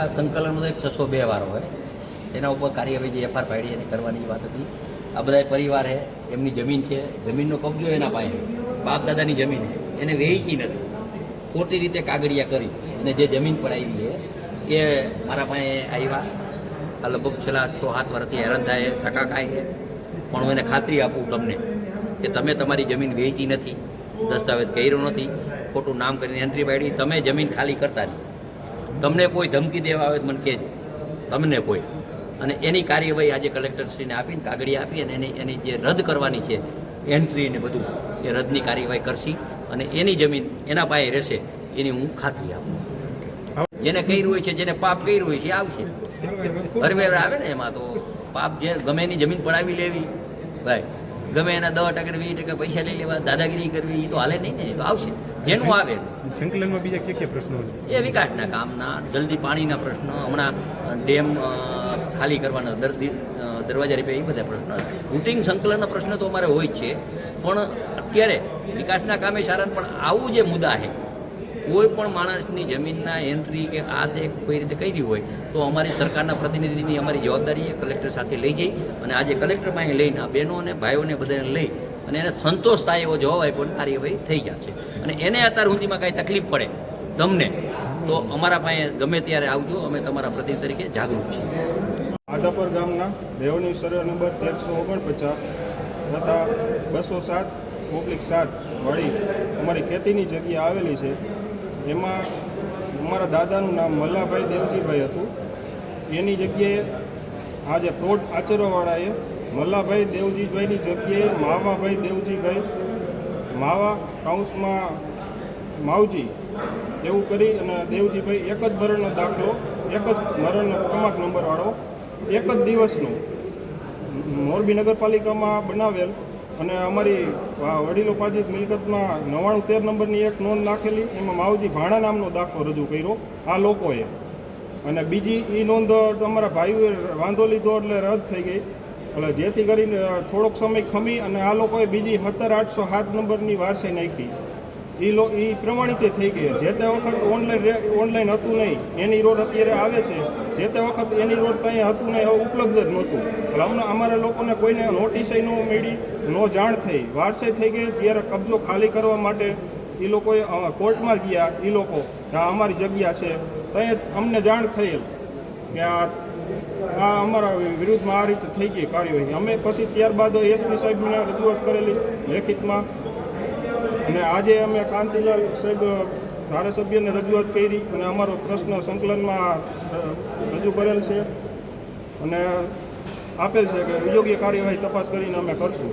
આ સંકલનનો એક છસો બે વાર હોય. એના ઉપર કાર્યવાહી જે એફઆર પાડી એની કરવાની વાત હતી. આ બધા પરિવાર છે એમની જમીન છે, જમીનનો કબજો એના પાસે બાપ દાદાની જમીન એને વેચી નથી. ખોટી રીતે કાગળિયા કરી અને જે જમીન પર આવી છે એ મારા પાસે આવ્યા. આ લગભગ છેલ્લા છ, સાત વર્ષથી હેરાન થાય ધક્કા ખાય છે પણ હું એને ખાતરી આપું તમને કે તમે તમારી જમીન વેચી નથી, દસ્તાવેજ કર્યો નથી. ખોટું નામ કરીને એન્ટ્રી પાડી, તમે જમીન ખાલી કરતા નહીં. તમને કોઈ ધમકી દેવા આવે મને કહેજો. તમને કોઈ. અને એની કાર્યવાહી આજે કલેક્ટરશ્રીને આપીને કાગળી આપી અને એની એની જે રદ કરવાની છે એન્ટ્રી ને બધું, એ રદની કાર્યવાહી કરશી અને એની જમીન એના પાસે રહેશે એની હું ખાતરી આપું. જેને કર્યું હોય છે, જેને પાપ કર્યું હોય છે, એ આવશે. હરવેર આવે ને એમાં તો પાપ જે ગમે એની જમીન પડાવી લેવી. ભાઈ ગમે એના દસ ટકા વીસ ટકા પૈસા લઈ લેવા દાદાગીરી કરવી એ તો હાલે નહીં ને તો આવશે. જેનું આવે. સંકલનમાં બીજા કયા કયા પ્રશ્નો એ વિકાસના કામના જલ્દી પાણીના પ્રશ્નો હમણાં ડેમ ખાલી કરવાના દર્દી દરવાજા રીપે એ બધા પ્રશ્નો રૂટિંગ સંકલનના પ્રશ્નો તો અમારે હોય જ છે પણ અત્યારે વિકાસના કામે સારા પણ આવું જે મુદ્દા છે કોઈ પણ માણસની જમીનના એન્ટ્રી કે આ તે કોઈ રીતે કરી હોય, તો અમારી સરકારના પ્રતિનિધિની અમારી જવાબદારી એ કલેક્ટર સાથે લઈ જઈ અને આજે કલેક્ટર પાસે લઈને આ બહેનો અને ભાઈઓને બધાને લઈ અને એને સંતોષ થાય એવો જવાબ આપ્યો અને કાર્યવાહી થઈ જશે. અને એને અત્યાર સુધીમાં કાંઈ તકલીફ પડે તમને, તો અમારા પાસે ગમે ત્યારે આવજો, અમે તમારા પ્રતિનિધિ તરીકે જાગૃત છીએ. આદાપર ગામના દેવની સર્વે નંબર તેરસો ઓગણપચાસ તથા બસો સાત, ઓબ્લિક સાત વાળી અમારી ખેતીની જગ્યા આવેલી છે. એમાં અમારા દાદાનું નામ મલ્લાભાઈ દેવજીભાઈ હતું. એની જગ્યાએ આ જે પ્લોટ આચરવાવાળાએ મલ્લાભાઈ દેવજીભાઈની જગ્યાએ માવાભાઈ દેવજીભાઈ, માવા કાઉન્સમાં માવજી એવું કરી અને દેવજીભાઈ એક જ મરણનો દાખલો, એક જ મરણનો ક્રમાંક નંબરવાળો એક જ દિવસનો મોરબી નગરપાલિકામાં બનાવેલ અને અમારી વડીલો પાર્જિત મિલકતમાં નવ્વાણું તેર નંબરની એક નોંધ નાખેલી. એમાં માવજી ભાણા નામનો દાખલો રજૂ કર્યો. આ લોકોએ. અને બીજી એ નોંધ અમારા ભાઈઓએ વાંધો લીધો એટલે રદ થઈ ગઈ. એટલે જેથી કરીને થોડોક સમય ખમી અને આ લોકોએ બીજી સત્તર આઠસો સાત નંબરની વારસે નાખી. એ લો એ પ્રમાણિત થઈ ગઈ જે તે વખત ઓનલાઈન ઓનલાઈન હતું નહીં, એની રોડ અત્યારે આવે છે. જે તે વખત એની રોડ ત્યાં હતું નહીં હવે ઉપલબ્ધ જ નહોતું. એટલે હમણાં અમારા લોકોને કોઈને નોટિસ ન મળી, નો જાણ થઈ. વારસાઈ થઈ ગઈ જ્યારે કબજો ખાલી કરવા માટે એ લોકોએ કોર્ટમાં ગયા એ લોકો. આ અમારી જગ્યા છે. ત્યાં અમને જાણ થયેલ કે આ આ અમારા વિરુદ્ધમાં આ રીતે થઈ ગઈ કાર્યવાહી. અમે પછી ત્યારબાદ એસપી સાહેબને રજૂઆત કરેલી લેખિતમાં અને આજે અમે કાંતિલાલ સાહેબ ધારાસભ્યને રજૂઆત કરી અને અમારો પ્રશ્ન સંકલનમાં રજૂ કરેલ છે અને આપેલ છે કે યોગ્ય કાર્યવાહી તપાસ કરીને અમે કરશું.